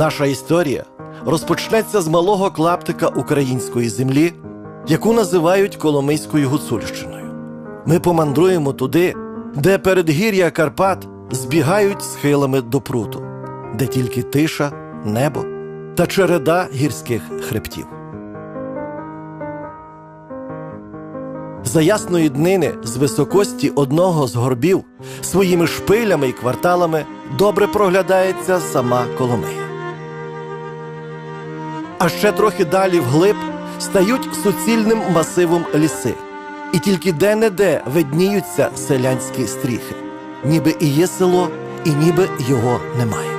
Наша історія розпочнеться з малого клаптика української землі, яку називають Коломийською Гуцульщиною. Ми помандруємо туди, де передгір'я Карпат збігають схилами до пруту, де тільки тиша, небо та череда гірських хребтів. За ясної днини з високості одного з горбів своїми шпилями і кварталами добре проглядається сама Коломия. А ще трохи далі вглиб стають суцільним масивом ліси, і тільки де-не-де видніються селянські стріхи, ніби і є село, і ніби його немає.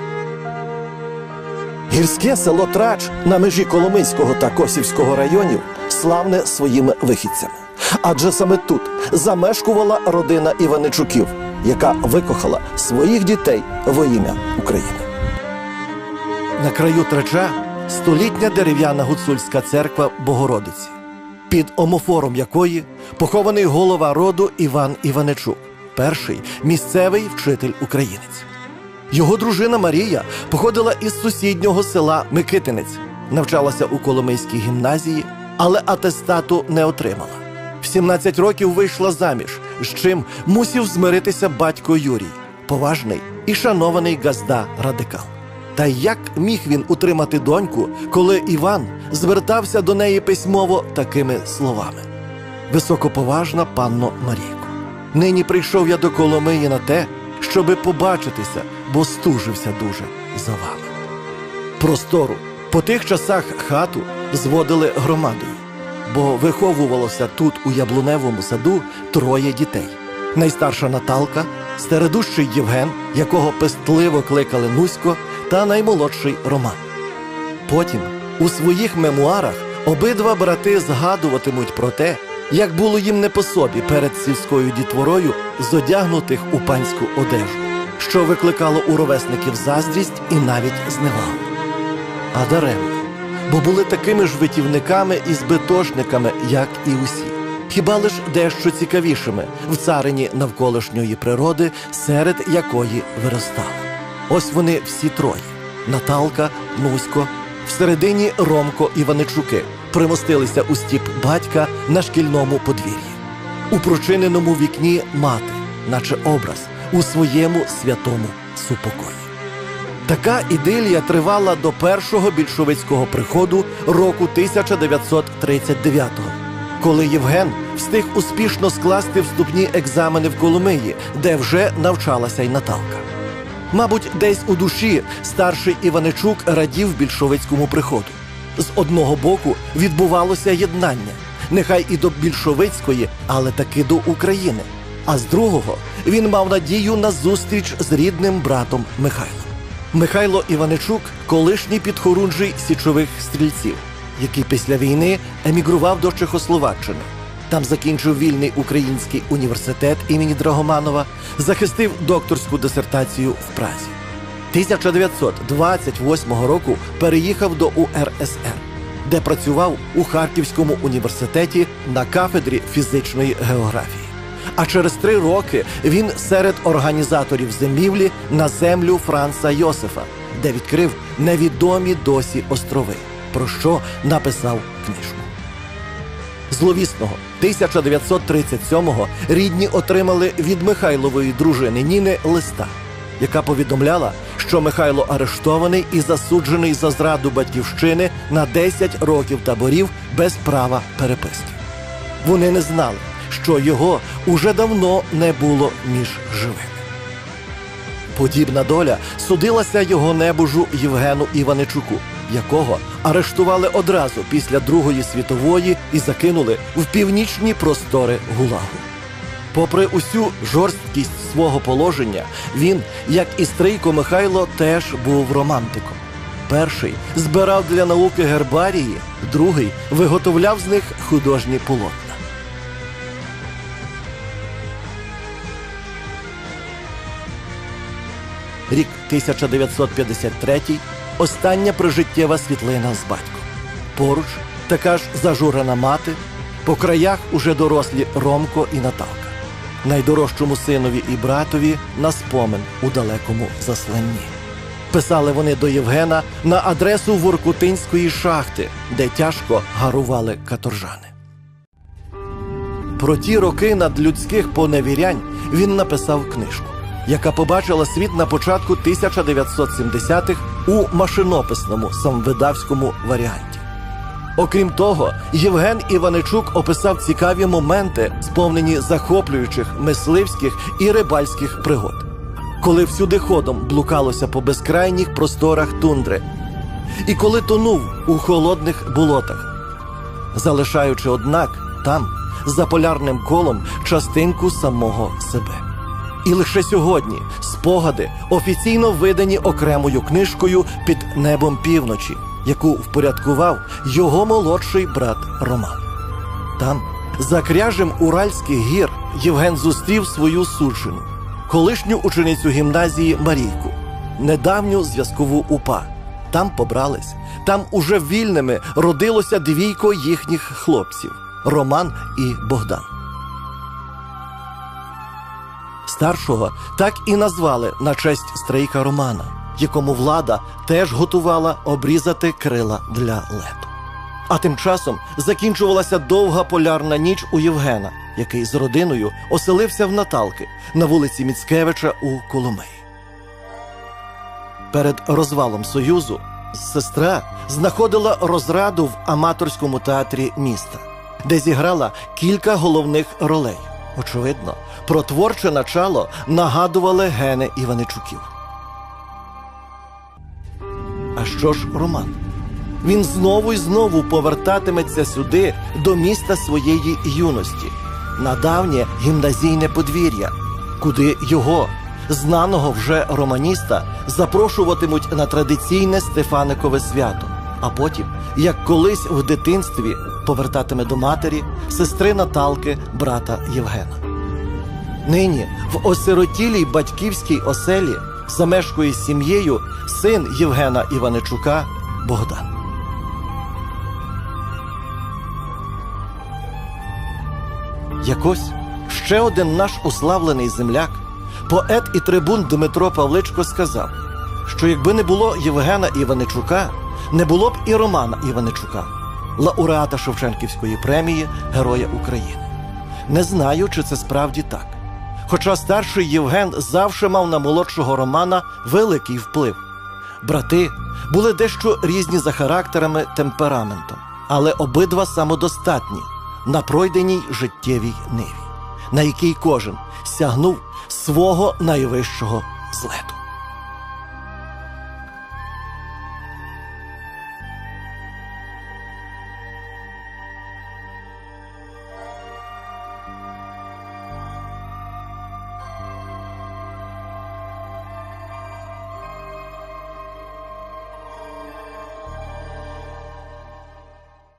Гірське село Трач на межі Коломийського та Косівського районів славне своїми вихідцями. Адже саме тут замешкувала родина Іваничуків, яка викохала своїх дітей во ім'я України. На краю трача столітня дерев'яна гуцульська церква Богородиці, під омофором якої похований голова роду Іван Іваничук, перший місцевий вчитель українець. Його дружина Марія походила із сусіднього села Микитинець, навчалася у Коломийській гімназії, але атестату не отримала. В 17 років вийшла заміж, з чим мусів змиритися батько Юрій, поважний і шанований газда радикал. Та як міг він утримати доньку, коли Іван звертався до неї письмово такими словами: Високоповажна панно Марійко, нині прийшов я до Коломиї на те, щоби побачитися, бо стужився дуже за вами. Простору по тих часах хату зводили громадою, бо виховувалося тут, у яблуневому саду, троє дітей. Найстарша Наталка, середущий Євген, якого пестливо кликали Нусько, та наймолодший Роман. Потім у своїх мемуарах обидва брати згадуватимуть про те, як було їм не по собі перед сільською дітворою зодягнутих у панську одежу, що викликало у ровесників заздрість і навіть зневагу. А даремно, бо були такими ж витівниками і збитошниками, як і усі. Хіба лиш дещо цікавішими в царині навколишньої природи, серед якої виростали. Ось вони всі троє: Наталка, Нусько, всередині Ромко Іваничуки примостилися у стіп батька на шкільному подвір'ї. У прочиненому вікні мати, наче образ, у своєму святому супокої. Така ідилія тривала до першого більшовицького приходу року 1939-го, коли Євген встиг успішно скласти вступні екзамени в Коломиї, де вже навчалася й Наталка. Мабуть, десь у душі старший Іваничук радів більшовицькому приходу. З одного боку відбувалося єднання, нехай і до більшовицької, але таки до України. А з другого він мав надію на зустріч з рідним братом Михайлом. Михайло Іваничук колишній підхорунжий січових стрільців, який після війни емігрував до Чехословаччини. Там закінчив вільний український університет імені Драгоманова, захистив докторську дисертацію в Празі. 1928 року переїхав до УРСР, де працював у Харківському університеті на кафедрі фізичної географії. А через три роки він серед організаторів зимівлі на землю Франца Йосифа, де відкрив невідомі досі острови, про що написав книжку. Зловісного 1937-го рідні отримали від Михайлової дружини Ніни листа, яка повідомляла, що Михайло арештований і засуджений за зраду батьківщини на 10 років таборів без права переписки. Вони не знали, що його уже давно не було між живими. Подібна доля судилася його небожу Євгену Іваничуку, якого арештували одразу після Другої світової і закинули в північні простори Гулагу. Попри усю жорсткість свого положення, він, як і Стрийко Михайло, теж був романтиком. Перший збирав для науки гербарії, другий виготовляв з них художні полотна. Рік 1953 остання прижиттєва світлина з батьком. Поруч така ж зажурена мати, по краях уже дорослі Ромко і Наталка. Найдорожчому синові і братові на спомин у далекому засланні. Писали вони до Євгена на адресу Воркутинської шахти, де тяжко гарували каторжани. Про ті роки надлюдських поневірянь він написав книжку, яка побачила світ на початку 1970-х у машинописному самвидавському варіанті. Окрім того, Євген Іваничук описав цікаві моменти, сповнені захоплюючих мисливських і рибальських пригод, коли всюди ходом блукалося по безкрайніх просторах тундри, і коли тонув у холодних болотах, залишаючи, однак, там, за полярним колом, частинку самого себе. І лише сьогодні спогади офіційно видані окремою книжкою під небом півночі, яку впорядкував його молодший брат Роман. Там, за кряжем Уральських гір, Євген зустрів свою суджену, колишню ученицю гімназії Марійку, недавню зв'язкову упа. Там побрались, там уже вільними родилося двійко їхніх хлопців Роман і Богдан. Старшого так і назвали на честь стрейка Романа, якому влада теж готувала обрізати крила для лету. А тим часом закінчувалася довга полярна ніч у Євгена, який з родиною оселився в Наталки на вулиці Міцкевича у Коломиї. Перед розвалом Союзу сестра знаходила розраду в аматорському театрі міста, де зіграла кілька головних ролей. Очевидно, про творче начало нагадували гени Іваничуків. А що ж Роман? Він знову й знову повертатиметься сюди, до міста своєї юності, на давнє гімназійне подвір'я, куди його, знаного вже романіста, запрошуватимуть на традиційне Стефаникове свято, а потім, як колись в дитинстві, повертатиме до матері, сестри Наталки, брата Євгена. Нині в осиротілій батьківській оселі замешкує з сім'єю син Євгена Іваничука Богдан. Якось ще один наш уславлений земляк, поет і трибун Дмитро Павличко сказав, що якби не було Євгена Іваничука, не було б і Романа Іваничука, лауреата Шевченківської премії Героя України. Не знаю, чи це справді так. Хоча старший Євген завжди мав на молодшого Романа великий вплив. Брати були дещо різні за характерами темпераментом, але обидва самодостатні на пройденій життєвій ниві, на якій кожен сягнув свого найвищого злету.